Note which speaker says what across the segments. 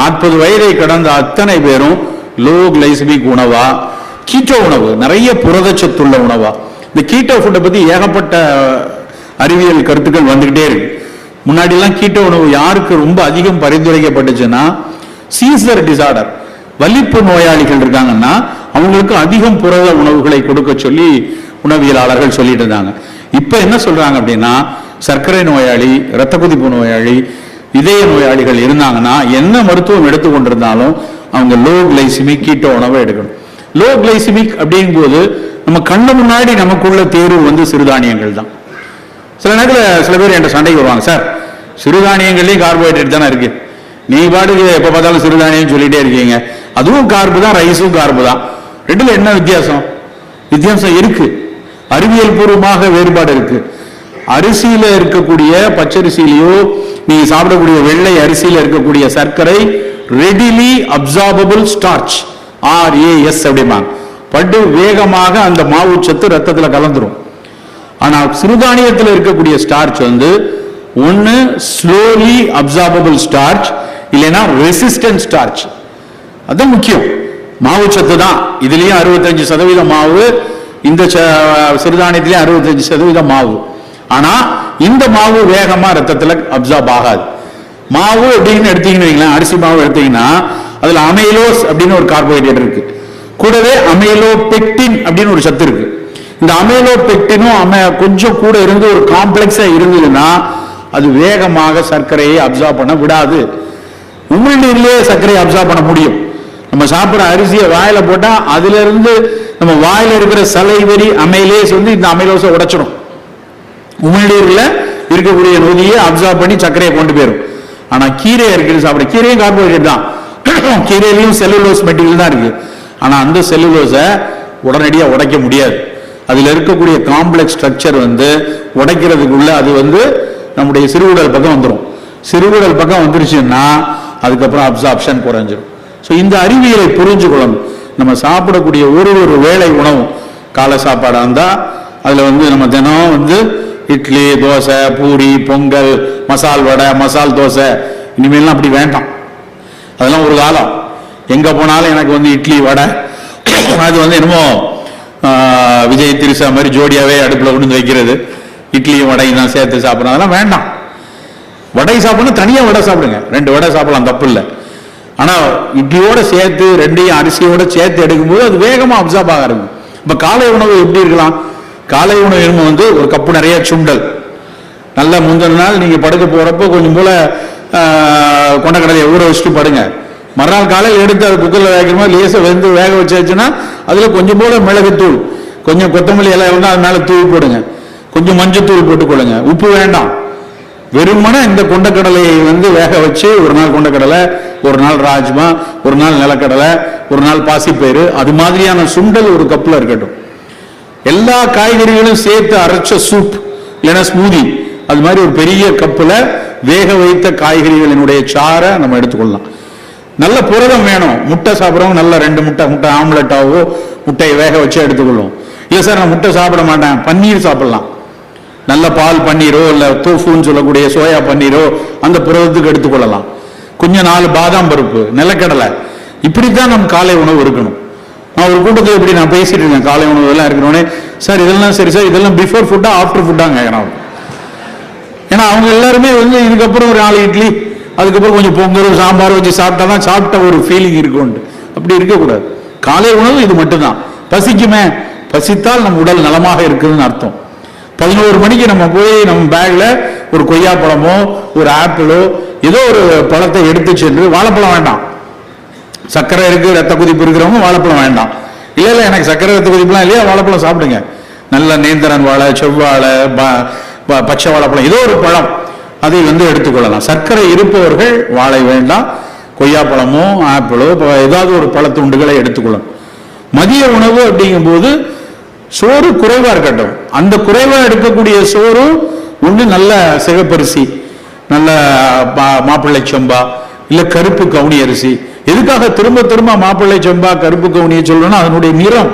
Speaker 1: நாற்பது வயதை கடந்த அத்தனை பேரும் லோ கிளைசமிக் உணவா? கீட்டோ உணவு நிறைய புரதச்சத்துள்ள உணவா? இந்த கீட்டோ ஃபுட்டை பத்தி ஏகப்பட்ட அறிவியல் கருத்துக்கள் வந்துகிட்டே இருக்கு. முன்னாடி எல்லாம் கீட்டோ உணவு யாருக்கு ரொம்ப அதிகம் பரிந்துரைக்கப்பட்டுச்சுன்னா சீசர் டிசார்டர் வலிப்பு நோயாளிகள் இருக்காங்கன்னா அவங்களுக்கு அதிகம் புரத உணவுகளை கொடுக்க சொல்லி உணவியலாளர்கள் சொல்லிட்டு இருந்தாங்க. இப்ப என்ன சொல்றாங்க அப்படின்னா சர்க்கரை நோயாளி இரத்த கொதிப்பு நோயாளி இதய நோயாளிகள் இருந்தாங்கன்னா என்ன மருத்துவம் எடுத்துக்கொண்டிருந்தாலும் அவங்க லோ கிளைசிமிக் கீட்டோ உணவை எடுக்கணும். லோ கிளைசிமிக் அப்படிங்கும்போது நம்ம கண்ணு முன்னாடி நமக்குள்ள தேர்வு வந்து சிறுதானியங்கள் தான். சில நேரத்தில் சில பேர் என்கிட்ட சண்டைக்கு வருவாங்க சார் சிறுதானியங்கள்லேயும் கார்போஹைட்ரேட் தானே இருக்கு. நீ பாட்டுக்கு எப்ப பார்த்தாலும் சிறுதானியம் சொல்லிட்டே இருக்கீங்க. அதுவும் கார்பு தான் ரைஸும் கார்பு தான். ரெண்டுல என்ன வித்தியாசம்? வித்தியாசம் இருக்கு. அறிவியல் பூர்வமாக வேறுபாடு இருக்கு. அரிசியில இருக்கக்கூடிய பச்சரிசியிலையோ நீங்க சாப்பிடக்கூடிய வெள்ளை அரிசியில இருக்கக்கூடிய சர்க்கரை ரெடிலி அப்சார்பபிள் ஸ்டார்ச் ஆர்ஏஎஸ் அப்படிம்பாங்க. பட்டு வேகமாக அந்த மாவு சத்து ரத்தத்துல கலந்துரும். ஆனா சிறுதானியத்தில் இருக்கக்கூடிய ஸ்டார்ச் வந்து ஒன்னு ஸ்லோலி அப்சார்பபிள் ஸ்டார்ச் இல்லைன்னா ரெசிஸ்டன்ட் ஸ்டார்ச் அது முக்கியம். மாவு சத்து தான். இதுலயும் அறுபத்தஞ்சு சதவீதம் மாவு இந்த ச- சிறுதானியத்திலயும் அறுபத்தஞ்சு சதவீதம் மாவு. ஆனா இந்த மாவு வேகமா ரத்தத்துல அப்சார்ப் ஆகாது. மாவு அப்படின்னு எடுத்தீங்கன்னு அரிசி மாவு எடுத்தீங்கன்னா அதுல அமைலோஸ் அப்படின்னு ஒரு கார்போஹைட்ரேட் இருக்கு. கூடவே அமைலோ பெக்டின் அப்படின்னு ஒரு சத்து இருக்கு. இந்த அமைலோ பெக்டினும் அம கொஞ்சம் கூட இருந்து ஒரு காம்ப்ளெக்ஸா இருந்ததுன்னா அது வேகமாக சர்க்கரையை அப்சார்ப் பண்ண விடாது. உமிழ்நீர்லயே சர்க்கரையை அப்சார்ப் பண்ண முடியும். நம்ம சாப்பிட்ற அரிசியை வாயில போட்டா அதுல இருந்து நம்ம வாயில இருக்கிற சலைவரி அமைலேஸ் வந்து இந்த அமைலோஸை உடைச்சிடும் உமிழ்நீரில் இருக்கக்கூடிய நொதியை அப்சர்வ் பண்ணி சர்க்கரையை கொண்டு போயிடும் ஆனா கீரை இருக்குது சாப்பிட. கீரையும் கார்போஹைட்ரேட் தான். கீரையிலையும் செல்லுலோஸ் மெட்டீரியல் தான் இருக்கு. ஆனா அந்த செல்லுலோஸை உடனடியாக உடைக்க முடியாது. அதில் இருக்கக்கூடிய காம்ப்ளெக்ஸ் ஸ்ட்ரக்சர் வந்து உடைக்கிறதுக்குள்ள அது வந்து நம்முடைய சிறுகுடல் பக்கம் வந்துடும் சிறுகுடல் பக்கம் வந்துருச்சுன்னா அதுக்கப்புறம் அப்சார்ப்ஷன் குறைஞ்சிரும். ஸோ இந்த அறிவியலை புரிஞ்சுக்கொள்ளணும் நம்ம சாப்பிடக்கூடிய ஒரு ஒரு வேளை உணவும் காலை சாப்பாடாக இருந்தால் அதில் வந்து நம்ம தினம் வந்து இட்லி தோசை பூரி பொங்கல் மசால் வடை மசால் தோசை. இனிமேல்லாம் அப்படி வேண்டாம். அதெல்லாம் ஒரு காலம். எங்கே போனாலும் எனக்கு வந்து இட்லி வடை. அது வந்து என்னமோ விஜய் திரிசா மாதிரி ஜோடியாகவே அடுப்பில் கொண்டு வைக்கிறது. இட்லியும் வடையும் தான் சேர்த்து சாப்பிட்றோம் அதெல்லாம் வேண்டாம். வடை சாப்பிடணும். தனியாக வடை சாப்பிடுங்க. ரெண்டு வடை சாப்பிடலாம். தப்பு இல்லை. ஆனால் இட்லியோட சேர்த்து ரெண்டையும் அரிசியோட சேர்த்து எடுக்கும்போது அது வேகமாக அப்சார்ப் ஆக இருக்கும் இப்போ காலை உணவு எப்படி இருக்கலாம்? காலை உணவு என்னமோ வந்து ஒரு கப்பு நிறைய சுண்டல். நல்ல முந்தின நாள் நீங்கள் படுக்க போகிறப்ப கொஞ்சம் போல கொண்டக்கடலையை ஊற வச்சுட்டு படுங்க. மறுநாள் காலையில் எடுத்து அது குக்கரில் வேகிற மாதிரி லேசாக வெந்து வேக வச்சாச்சுன்னா அதில் கொஞ்சம் போல மிளகுத்தூள் கொஞ்சம் கொத்தமல்லி எல்லாம் இருந்தால் அது மேலே தூவி போடுங்க. கொஞ்சம் மஞ்சத்தூள் போட்டுக்கொள்ளுங்க. உப்பு வேண்டாம். வெறுமனே இந்த கொண்டக்கடலையை வந்து வேக வச்சு ஒரு நாள் கொண்டக்கடலை ஒரு நாள் ராஜ்மா ஒரு நாள் நிலக்கடலை ஒரு நாள் பாசிப்பயிறு அது மாதிரியான சுண்டல் ஒரு கப்பில் இருக்கட்டும். எல்லா காய்கறிகளும் சேர்த்து அரைச்ச சூப் இல்லைன்னா ஸ்மூதி அது மாதிரி ஒரு பெரிய கப்பில் வேக வைத்த காய்கறிகளினுடைய சாறை நம்ம எடுத்துக்கொள்ளலாம். நல்ல புரதம் வேணும். முட்டை சாப்பிட்றவங்க நல்ல ரெண்டு முட்டை முட்டை ஆம்லெட்டாவோ முட்டையை வேக வச்சு எடுத்துக்கொள்ளும். இல்லை சார் நான் முட்டை சாப்பிட மாட்டேன். பன்னீர் சாப்பிடலாம். நல்ல பால் பன்னீரோ இல்லை தோஃபுன்னு சொல்லக்கூடிய சோயா பன்னீரோ அந்த புரதத்துக்கு எடுத்துக்கொள்ளலாம். கொஞ்சம் நாலு பாதாம் பருப்பு நிலக்கடலை. இப்படித்தான் நம் காலை உணவு இருக்கணும். நான் ஒரு கூட்டத்தில் இப்படி நான் பேசிட்டு இருக்கேன்? காலை உணவு எல்லாம் இருக்கிறோன்னே சார் இதெல்லாம் சரி சார் இதெல்லாம் பிஃபோர் ஃபுட்டா ஆஃப்டர் ஃபுட்டாங்க கேட்குறான் ஏன்னா அவங்க எல்லாருமே வந்து இதுக்கப்புறம் ஒரு நாலு இட்லி அதுக்கப்புறம் கொஞ்சம் பொங்கல் சாம்பார் வச்சு சாப்பிட்டா தான் சாப்பிட்ட ஒரு ஃபீலிங் இருக்கும்னு அப்படி இருக்கக்கூடாது. காலை உணவு இது மட்டும்தான். பசிக்குமே பசித்தால் நம் உடல் நலமாக இருக்குதுன்னு அர்த்தம். பதினோரு மணிக்கு நம்ம போய் நம்ம பேக்ல ஒரு கொய்யா பழமோ ஒரு ஆப்பிளோ ஏதோ ஒரு பழத்தை எடுத்து சென்று வாழைப்பழம் வேண்டாம். சர்க்கரை இருக்கு ரத்த கொதிப்பு இருக்கிறவங்க வாழைப்பழம் வேண்டாம். இல்ல இல்ல எனக்கு சர்க்கரை ரத்த கொதிப்புலாம் இல்லையா? வாழைப்பழம் சாப்பிடுங்க. நல்ல நேந்திரன் வாழை செவ்வாழை ப- ப- பச்சை வாழைப்பழம் ஏதோ ஒரு பழம். அதை வந்து எடுத்துக்கொள்ளலாம். சர்க்கரை இருப்பவர்கள் வாழை வேண்டாம். கொய்யாப்பழமோ ஆப்பிளோ ஏதாவது ஒரு பழத்துண்டுகளை எடுத்துக்கொள்ளணும் மதிய உணவு அப்படிங்கும்போது சோறு குறைவா இருக்கட்டும். அந்த குறைவா எடுக்கக்கூடிய சோறு ஒன்று நல்ல சிகப்பரிசி நல்ல மாப்பிள்ளை சம்பா இல்ல கருப்பு கவுனி அரிசி எதுக்காக திரும்ப திரும்ப மாப்பிள்ளை செம்பா கருப்பு கவுனியை சொல்லணும்னா அதனுடைய நிறம்.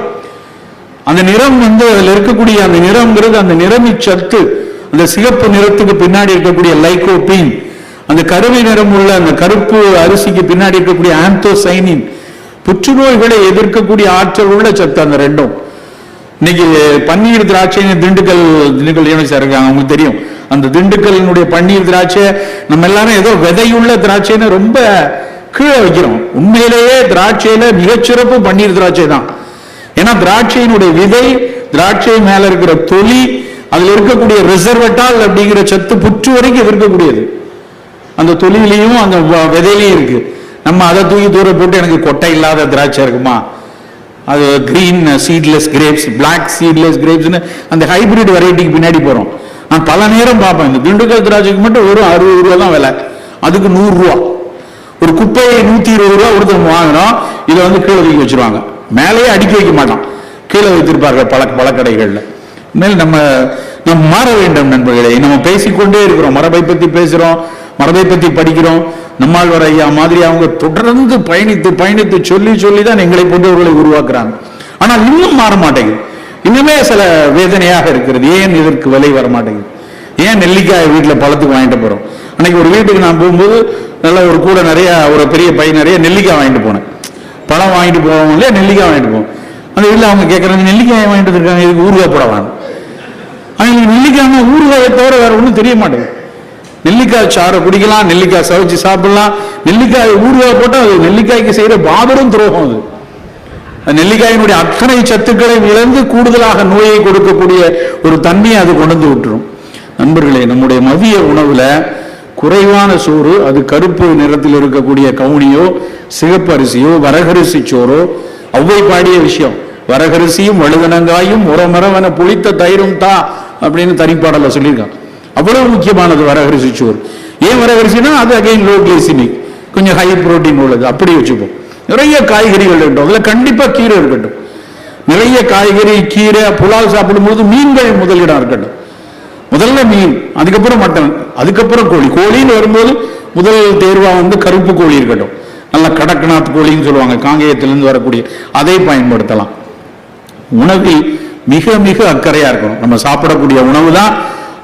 Speaker 1: அந்த நிறம் வந்து அதுல இருக்கக்கூடிய அந்த நிறம்ங்கிறது அந்த நிறமி சத்து அந்த சிகப்பு நிறத்துக்கு பின்னாடி இருக்கக்கூடிய லைகோபீன் அந்த கருவி நிறம் உள்ள அந்த கருப்பு அரிசிக்கு பின்னாடி இருக்கக்கூடிய ஆந்தோசைனின் புற்றுநோய்களை எதிர்க்கக்கூடிய ஆற்றல் உள்ள சத்து அந்த ரெண்டும். இன்னைக்கு பன்னீர் திராட்சை திண்டுக்கல் திண்டுக்கல் யூனிவர்சிட்டி இருக்காங்க உங்களுக்கு தெரியும். அந்த திண்டுக்கல்லினுடைய பன்னீர் திராட்சை நம்ம எல்லாரும் ஏதோ விதையுள்ள திராட்சைன்னு ரொம்ப கீழே வைக்கிறோம் உண்மையிலேயே திராட்சையில மிகச்சிறப்பு பன்னீர் திராட்சை தான். ஏன்னா திராட்சையினுடைய விதை திராட்சை மேல இருக்கிற தொலி அதுல இருக்கக்கூடிய ரிசர்வட்டால் அப்படிங்கிற சத்து புற்று வரைக்கும் இருக்கக்கூடியது. அந்த தொழிலையும் அந்த வ- விதையிலையும் இருக்கு. நம்ம அதை தூக்கி தூர போட்டு எனக்கு கொட்டை இல்லாத திராட்சை இருக்குமா? அது green seedless grapes black seedless கிரேப்ஸ்னு அந்த ஹைபிரிட் வெரைட்டிக்கு பின்னாடி போறோம். நான் பல நேரம் பார்ப்பேன். இந்த திண்டுக்கல் திராட்சைக்கு மட்டும் வெறும் அறுபது ரூபா தான் விலை. அதுக்கு நூறுரூவா ஒரு குப்பையை நூத்தி இருபது ரூபா கொடுத்து வாங்கினோம் இதை வந்து கீழே தூக்கி வச்சிருவாங்க. மேலேயே அடுக்கி வைக்க மாட்டான் கீழே வைத்திருப்பார்கள் பல பழக்கடைகள்ல. மேல் நம்ம நம்ம மாற வேண்டும் நண்பர்களே. நம்ம பேசிக்கொண்டே இருக்கிறோம். மரபை பத்தி பேசுறோம் மரபை பத்தி படிக்கிறோம். நம்மாழ்வார் ஐயா மாதிரி அவங்க தொடர்ந்து பயணித்து பயணித்து சொல்லி சொல்லி தான் எங்களை போன்றவர்களை உருவாக்குறாங்க. ஆனால் இன்னும் மாற மாட்டேங்குது. இன்னுமே சில வேதனையாக இருக்கிறது. ஏன் இதற்கு விலை வர மாட்டேங்குது ஏன் நெல்லிக்காய் வீட்டில் பழத்துக்கு வாங்கிட்டு போறோம்? அன்னைக்கு ஒரு வீட்டுக்கு நான் போகும்போது நல்ல ஒரு கூட நிறைய ஒரு பெரிய பை நிறைய நெல்லிக்காய் வாங்கிட்டு போனேன். பழம் வாங்கிட்டு போவோம் இல்லையா? நெல்லிக்காய் வாங்கிட்டு போவோம். அந்த வீட்டில் அவங்க கேட்குறாங்க நெல்லிக்காய் வாங்கிட்டு வந்திருக்காங்க இதுக்கு ஊறுகாய் போட வேணும் அவங்களுக்கு நெல்லிக்காய்னா ஊறுகாயை தவிர வேற ஒன்றும் தெரிய மாட்டேங்குது. நெல்லிக்காய் சாறை குடிக்கலாம் நெல்லிக்காய் சவைச்சு சாப்பிடலாம். நெல்லிக்காய் ஊறுகாய் போட்டால் அது நெல்லிக்காய்க்கு செய்கிற பாபரும் துரோகம் அது. நெல்லிக்காயினுடைய அத்தனை சத்துக்களை இழந்து கூடுதலாக நோயை கொடுக்கக்கூடிய ஒரு தன்மையை அது கொண்டு வந்து விட்டுரும். நண்பர்களே நம்முடைய மதிய உணவுல குறைவான சோறு அது கருப்பு நிறத்தில் இருக்கக்கூடிய கவுனியோ சிகப்பு அரிசியோ வரகரிசி சோறோ அவ்வை பாடிய விஷயம். வரகரிசியும் வழுதனங்காயும் உரமரவன புளித்த தயிரும் தா அப்படின்னு தனிப்பாடல சொல்லியிருக்கான் அவ்வளவு முக்கியமானது வரகரிசி சோறு. ஏன் வரகரிசினா அது அகைன் லோ கிளைசிமிக் கொஞ்சம் ஹை புரோட்டீன் உள்ளது. அப்படி வச்சுப்போம். நிறைய காய்கறிகள் இருக்கட்டும். அதில் கண்டிப்பாக கீரை இருக்கட்டும். நிறைய காய்கறி கீரை புலால் சாப்பிடும்போது மீன்கள் முதலிடம் இருக்கட்டும். முதல்ல மீன் அதுக்கப்புறம் மட்டன் அதுக்கப்புறம் கோழி. கோழின்னு வரும்போது முதல் தேர்வாக வந்து கருப்பு கோழி இருக்கட்டும். நல்ல கடக்கநாத் கோழின்னு சொல்லுவாங்க காங்கேயத்திலிருந்து வரக்கூடிய அதை பயன்படுத்தலாம். உணவில் மிக மிக அக்கறையாக இருக்கணும். நம்ம சாப்பிடக்கூடிய உணவு தான்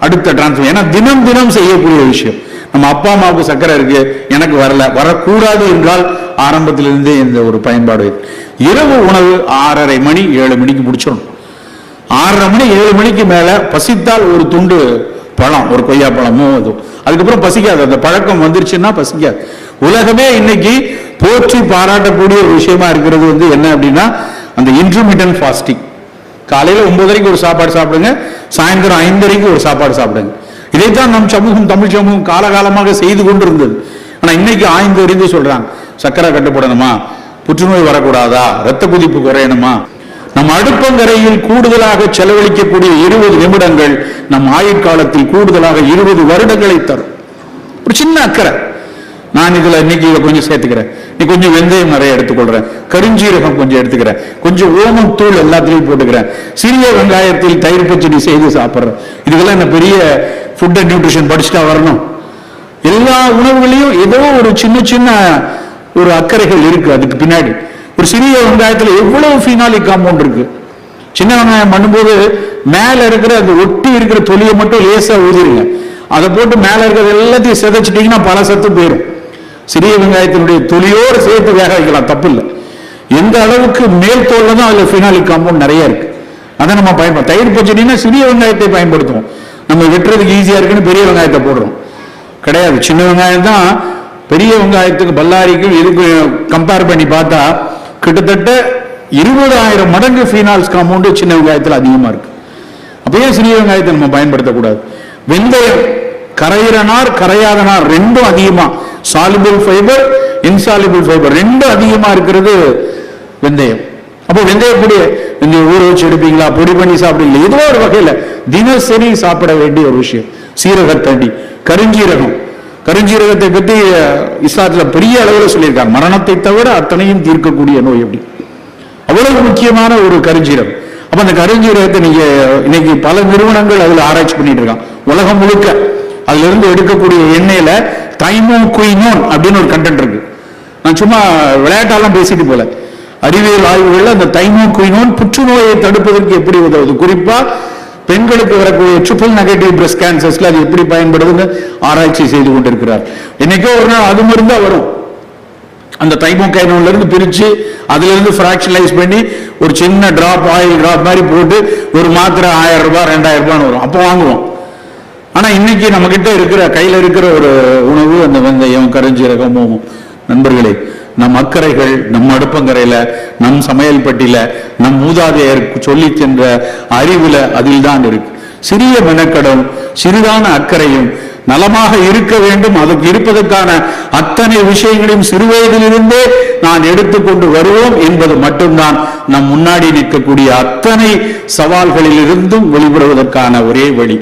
Speaker 1: அடுத்த டிரான்ஸ்ஃபர் ஏன்னா தினம் தினம் செய்யக்கூடிய விஷயம். நம்ம அப்பா அம்மாவுக்கு சக்கரை இருக்கு எனக்கு வரல வரக்கூடாது என்றால் ஆரம்பத்திலிருந்தே இந்த ஒரு பயன்பாடு இரவு உணவு ஆறரை மணி ஏழு மணிக்கு முடிச்சிடணும். ஆறரை மணி ஏழு மணிக்கு மேல பசித்தால் ஒரு துண்டு பழம் ஒரு கொய்யா பழமோ அதுவும் அதுக்கப்புறம் பசிக்காது. அந்த பழக்கம் வந்துருச்சுன்னா பசிக்காது. உலகமே இன்னைக்கு போற்றி பாராட்டக்கூடிய ஒரு விஷயமா இருக்கிறது வந்து என்ன அப்படின்னா அந்த இன்டர்மீடியன் ஃபாஸ்டிங் காலையில ஒன்பதரைக்கு ஒரு சாப்பாடு சாப்பிடுங்க சாயந்தரம் ஐந்தரைக்கு ஒரு சாப்பாடு சாப்பிடுங்க. இதைத்தான் நம் சமூகம் தமிழ் சமூகம் காலகாலமாக செய்து கொண்டிருந்தது. ஆனா இன்னைக்கு ஆய்ந்து அறிந்து சொல்றாங்க சர்க்கரை கட்டுப்படணுமா? புற்றுநோய் வரக்கூடாதா? ரத்த குதிப்பு குறையணுமா? நம் அடுப்பங்கரையில் கூடுதலாக செலவழிக்கக்கூடிய இருபது நிமிடங்கள் நம் ஆயுட்காலத்தில் கூடுதலாக இருபது வருடங்களை தரும். ஒரு சின்ன அக்கறை. நான் இதுல இன்னைக்கு இதை கொஞ்சம் சேர்த்துக்கிறேன். நீ கொஞ்சம் வெந்தயம் நிறைய எடுத்துக்கொள்றேன். கருஞ்சீரகம் கொஞ்சம் எடுத்துக்கிறேன். கொஞ்சம் ஓமம் தூள் எல்லாத்துலயும் போட்டுக்கிறேன். சிறிய வெங்காயத்தில் தயிர் பச்சடி செய்து சாப்பிடுறேன். இதுக்கெல்லாம் என்ன பெரிய ஃபுட் அண்ட் நியூட்ரிஷன் படிச்சுட்டா வரணும். எல்லா உணவுகளையும் ஏதோ ஒரு சின்ன சின்ன ஒரு அக்கறைகள் இருக்கு. அதுக்கு பின்னாடி ஒரு சிறிய வெங்காயத்தில் எவ்வளவு ஃபினாலிக் காம்பவுண்ட் இருக்கு? சின்ன வெங்காயம் பண்ணும்போது மேலே இருக்கிற அந்த ஒட்டி இருக்கிற தொலியை மட்டும் லேசாக ஊதிருங்க. அதை போட்டு மேலே இருக்கிறது எல்லாத்தையும் சிதைச்சிட்டிங்கன்னா பல சத்து போயிடும் சிறிய வெங்காயத்தினுடைய தொலியோடு சேர்த்து வேக வைக்கலாம் தப்பு இல்லை எந்த அளவுக்கு மேல் தோல்ல தான் அதில் ஃபினாலிக் காம்பவுண்ட் நிறைய இருக்கு. அதை நம்ம பயன்படுத்த தயிர் பச்சடினா சிறிய வெங்காயத்தை பயன்படுத்துவோம். நம்ம வெட்டுறதுக்கு ஈஸியாக இருக்குன்னு பெரிய வெங்காயத்தை போடுறோம். கிடையாது. சின்ன வெங்காயம் தான் பெரிய வெங்காயத்துக்கு பல்லாரிக்கும் இதுக்கு கம்பேர் பண்ணி பார்த்தா கிட்டத்தட்ட இருபதாயிரம் மடங்கு ஃபீனால்ஸ் காம்பவுண்டு சின்ன வெங்காயத்தில் அதிகமாக இருக்கு. அப்பயே சிறிய வெங்காயத்தை நம்ம பயன்படுத்தக்கூடாது. வெந்தயம் கரையிறனார் கரையாதனார் ரெண்டும் அதிகமா. சாலிபிள் ஃபைபர் இன்சாலிபிள் ஃபைபர் ரெண்டும் அதிகமா இருக்கிறது வெந்தயம். அப்போ வெந்தய பொடி நீங்கள் ஊற வச்சு எடுப்பீங்களா? பொடி பண்ணி சாப்பிடுவீங்களா? ஏதோ ஒரு வகையில் தினசரி சாப்பிட வேண்டிய ஒரு விஷயம். சீரகத்தண்டி கருஞ்சீரகம். கருஞ்சீரகத்தை பத்தி இஸ்லாத்தில் இஸ்லாத்துல பெரிய அளவில் சொல்லியிருக்காங்க. மரணத்தை தவிர அத்தனையும் தீர்க்கக்கூடிய நோய் அப்படி. அவ்வளவு முக்கியமான ஒரு கருஞ்சீரகம். அப்போ அந்த கருஞ்சீரகத்தை நீங்க இன்னைக்கு பல நிறுவனங்கள் அதுல ஆராய்ச்சி பண்ணிட்டு இருக்காங்க. உலகம் முழுக்க. அதுல இருந்து எடுக்கக்கூடிய எண்ணெயில தைமோ குயினோன் அப்படின்னு ஒரு கண்டென்ட் இருக்கு. நான் சும்மா விளையாட்டாலாம் பேசிட்டு போல. அறிவியல் ஆய்வுகளில் அந்த தைமோ குயினோன் புற்றுநோயை தடுப்பதற்கு எப்படி உதவுது? குறிப்பா பெண்களுக்கு வரக்கூடிய ட்ரிபிள் நெகட்டிவ் பிரஸ்ட் கேன்சர்ஸ்ல அது எப்படி பயன்படுதுன்னு ஆராய்ச்சி செய்து கொண்டிருக்கிறார். என்னைக்கோ ஒரு நாள் அது மருந்தா வரும். அந்த தைமோகைனோன்ல இருந்து பிரிச்சு அதுல இருந்து ஃபிராக்ஷனலைஸ் பண்ணி ஒரு சின்ன டிராப் ஆயில் டிராப் மாதிரி போட்டு ஒரு மாத்திரை ஆயிரம் ரூபாய் ரெண்டாயிரம் ரூபான்னு வரும். அப்போ வாங்குவோம். ஆனா இன்னைக்கு நம்ம கிட்ட இருக்கிற கையில இருக்கிற ஒரு உணவு அந்த வெந்தயம் கருஞ்சீரகமும் நண்பர்களே நம் அக்கறைகள் நம் அடுப்பங்கரையில நம் சமையல் பட்டியில நம் மூதாதையர் சொல்லி சென்ற அறிவுல அதில் தான் இருக்கு. சிறிய மெனக்கடம் சிறிதான அக்கறையும் நலமாக இருக்க வேண்டும். அதற்கு இருப்பதற்கான அத்தனை விஷயங்களையும் சிறுவயதிலிருந்தே நான் எடுத்துக்கொண்டு வருவோம் என்பது மட்டும்தான் நம் முன்னாடி நிற்கக்கூடிய அத்தனை சவால்களிலிருந்தும் வெளிப்படுவதற்கான ஒரே வழி.